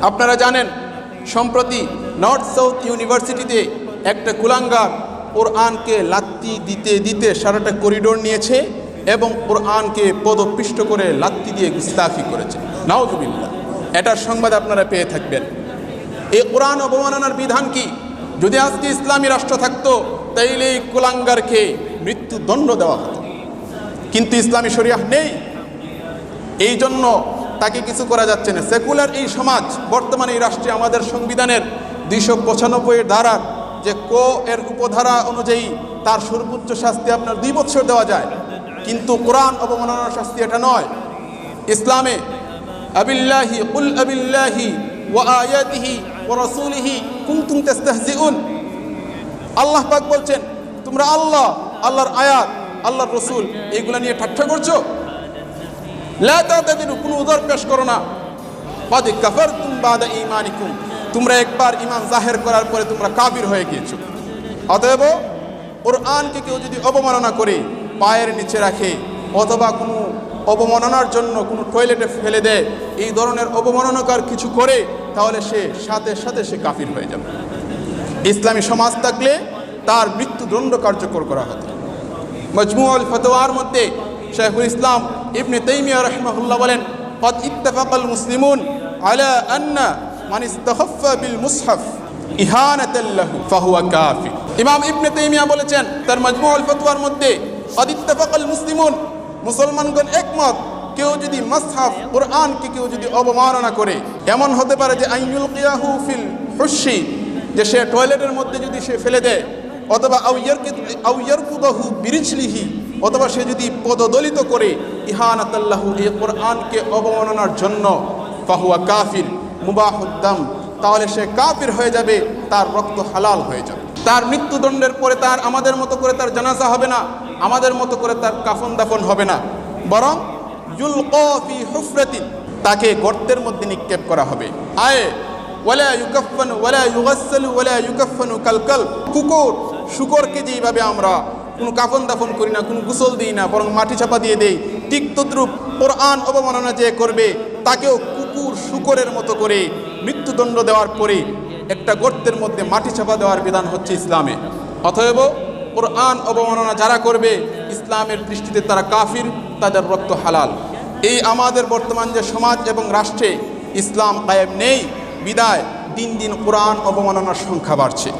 আপনারা জানেন, সম্প্রতি নর্থ সাউথ ইউনিভার্সিটিতে একটা কুলাঙ্গার কোরআনকে লাত্তি দিতে দিতে সারাটা করিডোর নিয়েছে এবং কোরআনকে পদপিষ্ট করে লাত্তি দিয়ে গুস্তাফি করেছে। নাওজুবিল্লা এটার সংবাদ আপনারা পেয়ে থাকবেন। এই কোরআন অবমাননার বিধান কি? যদি আজকে ইসলামী রাষ্ট্র থাকতো, তাইলে এই কুলাঙ্গারকে মৃত্যুদণ্ড দেওয়া হতো। কিন্তু ইসলামী শরিয়াহ নেই। এই জন্য তাকে কিছু করা যাচ্ছে না। সেকুলার এই সমাজ, বর্তমানে এই রাষ্ট্রে আমাদের সংবিধানের দুইশো পঁচানব্বই ধারার যে কো এর উপধারা অনুযায়ী তার সর্বোচ্চ শাস্তি আপনার দুই বছর দেওয়া যায়। কিন্তু কোরআন অবমাননার শাস্তি এটা নয়। ইসলামে, আবিল্লাহি, কুল আবিল্লাহি ওয়া আয়াতিহি ওয়া রাসূলিহি কুনতুম তাস্তাহজিউন। আল্লাহ পাক বলছেন, তোমরা আল্লাহ, আল্লাহর আয়াত, আল্লাহর রসুল এইগুলা নিয়ে ঠাট্টা করছ? লা তাতাদিরু কোনো উদার পেশ করো না। বাদে কাফারতুম বাদা ঈমানিকুম। তোমরা একবার ঈমান জাহের করার পরে তোমরা কাফির হয়ে গিয়েছো। অতএব কোরআনকে কেউ যদি অবমাননা করে, পায়ের নিচে রাখে, অথবা কোনো অবমাননার জন্য কোনো টয়লেটে ফেলে দেয়, এই ধরনের অবমাননাকার কিছু করে, তাহলে সে সাথে সাথে সে কাফির হয়ে যাবে। ইসলামী সমাজ থাকলে তার মৃত্যুদণ্ড কার্যকর করা হতো। মজমুল ফতোয়ার মধ্যে শেখুল ইসলাম ইবনে তৈমিয়া রহমাহুল্লাহ বলেন قد اتفق المسلمون على أن من استخف بالمصحف ইহানাত লাহু ফাহুয়া কাফির ইমাম ইবনে তাইমিয়া বলেছেন তার মজমুউল ফতোয়ার মধ্যে قد اتفق المسلمون মুসলমানগণ একমত কেউ যদি মাসহাফ কোরআনকে কেউ যদি অবমাননা করে এমন হতে পারে যে আইয়ুল কিয়াহু ফিল হুশি যে সে টয়লেটের মধ্যে যদি সে ফেলে দেয় অথবা আউয়ারকুদাহু বিরিজলিহি অথবা সে যদি পদদলিত করে ইহান ইহানাতাল্লাহু, এই কোরআনকে অবমাননার জন্য, ফাহুয়া কাফির মুবাহুদ্দাম তাহলে সে কাফির হয়ে যাবে, তার রক্ত হালাল হয়ে যাবে। তার মৃত্যুদণ্ডের পরে তার আমাদের মতো করে তার জানাজা হবে না, আমাদের মতো করে তার কাফন দাফন হবে না। বরং হুফরাতিন, তাকে গর্তের মধ্যে নিক্ষেপ করা হবে। আয়ে কালকাল, কুকুর, শুকরকে যেইভাবে আমরা কোনো কাফন দাফন করি না, কোনো গোসল দিই না, বরং মাটি চাপা দিয়ে দেই। ঠিক তদ্রুপ কোরআন অবমাননা যে করবে, তাকেও কুকুর শুকরের মতো করে মৃত্যুদণ্ড দেওয়ার পরে একটা গর্তের মধ্যে মাটি চাপা দেওয়ার বিধান হচ্ছে ইসলামে। অতএব কোরআন অবমাননা যারা করবে, ইসলামের দৃষ্টিতে তারা কাফির, তাদের রক্ত হালাল। এই আমাদের বর্তমান যে সমাজ এবং রাষ্ট্রে ইসলাম কায়েম নেই, বিদায়, দিন দিন কোরআন অবমাননার সংখ্যা বাড়ছে।